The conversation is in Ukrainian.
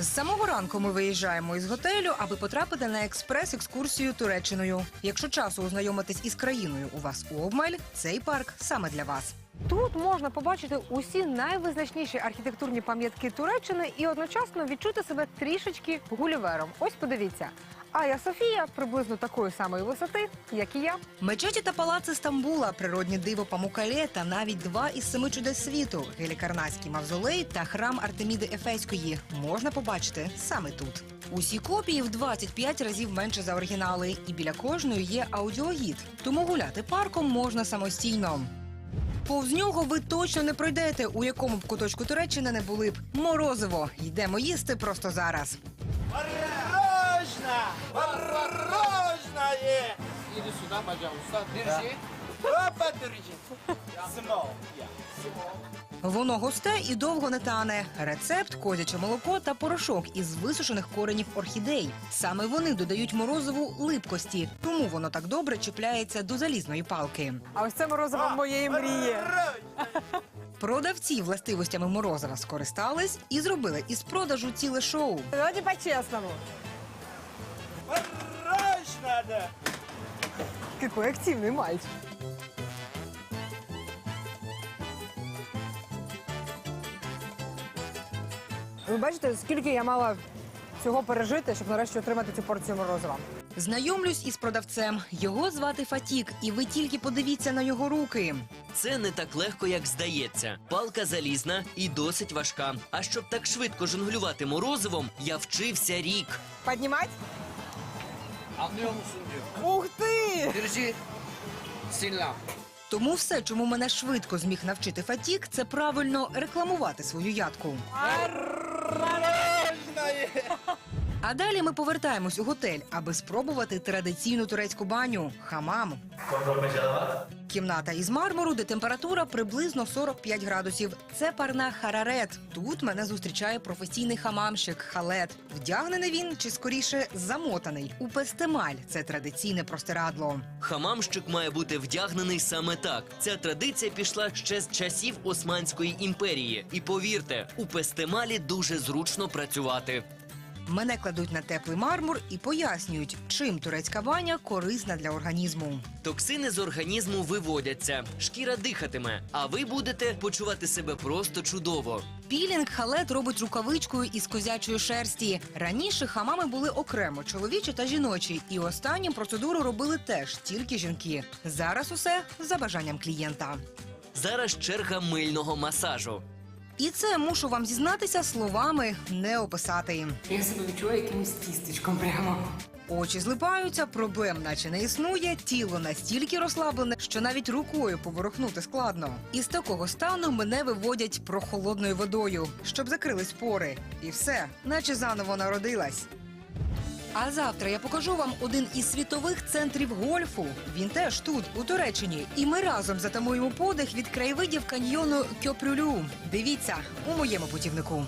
З самого ранку ми виїжджаємо із готелю, аби потрапити на експрес-екскурсію Туреччиною. Якщо часу ознайомитись із країною у вас обмаль, цей парк саме для вас. Тут можна побачити усі найвизначніші архітектурні пам'ятки Туреччини і одночасно відчути себе трішечки гулівером. Ось подивіться. Ая Софія приблизно такої самої висоти, як і я. Мечеті та палаци Стамбула, природні диво Памукале та навіть два із семи чудес світу Гелікарнаський мавзолей та храм Артеміди Ефеської можна побачити саме тут. Усі копії в 25 разів менше за оригінали, і біля кожної є аудіогід. Тому гуляти парком можна самостійно. Повз нього ви точно не пройдете, у якому б куточку Туреччини не були б. Морозиво. Йдемо їсти просто зараз. Мороженое! Мороженое! Иди сюда, пожалуйста. Держи. Опа, держи. Смол. Воно густе і довго не тане. Рецепт козяче молоко та порошок із висушених коренів орхідей. Саме вони додають морозиву липкості, тому воно так добре чіпляється до залізної палки. А ось це морозиво моєї мрії. Продавці властивостями морозива скористались і зробили із продажу ціле шоу. Давайте по-чесному. Який активний мальчик. Ви бачите, скільки я мала цього пережити, щоб нарешті отримати цю порцію морозива. Знайомлюсь із продавцем. Його звати Фатік, і ви тільки подивіться на його руки. Це не так легко, як здається. Палка залізна і досить важка. А щоб так швидко жонглювати морозивом, я вчився рік. Піднімати? Anlıyor musun diyor. Ух ти! Держи. Сильно. Тому все, чому мене швидко зміг навчити Фатік, це правильно рекламувати свою ядку. Мороженое! А далі ми повертаємось у готель, аби спробувати традиційну турецьку баню хамам. Кімната із мармуру, де температура приблизно 45 градусів. Це парна харарет. Тут мене зустрічає професійний хамамщик халет. Вдягнений він чи скоріше замотаний у пестемаль. Це традиційне простирадло. Хамамщик має бути вдягнений саме так. Ця традиція пішла ще з часів Османської імперії. І повірте, у пестемалі дуже зручно працювати. Мене кладуть на теплий мармур і пояснюють, чим турецька баня корисна для організму. Токсини з організму виводяться, шкіра дихатиме, а ви будете почувати себе просто чудово. Пілінг халет робить рукавичкою із козячої шерсті. Раніше хамами були окремо чоловічі та жіночі, і останнім процедуру робили теж тільки жінки. Зараз усе за бажанням клієнта. Зараз черга мильного масажу. І це мушу вам зізнатися словами не описати. Я себе відчуваю якимось тістечком прямо. Очі злипаються, проблем наче не існує. Тіло настільки розслаблене, що навіть рукою поворухнути складно. Із такого стану мене виводять прохолодною водою, щоб закрились пори. І все, наче заново народилась. А завтра я покажу вам один із світових центрів гольфу. Він теж тут, у Туреччині. І ми разом затамуємо подих від краєвидів каньйону Кьопрюлю. Дивіться у моєму путівнику.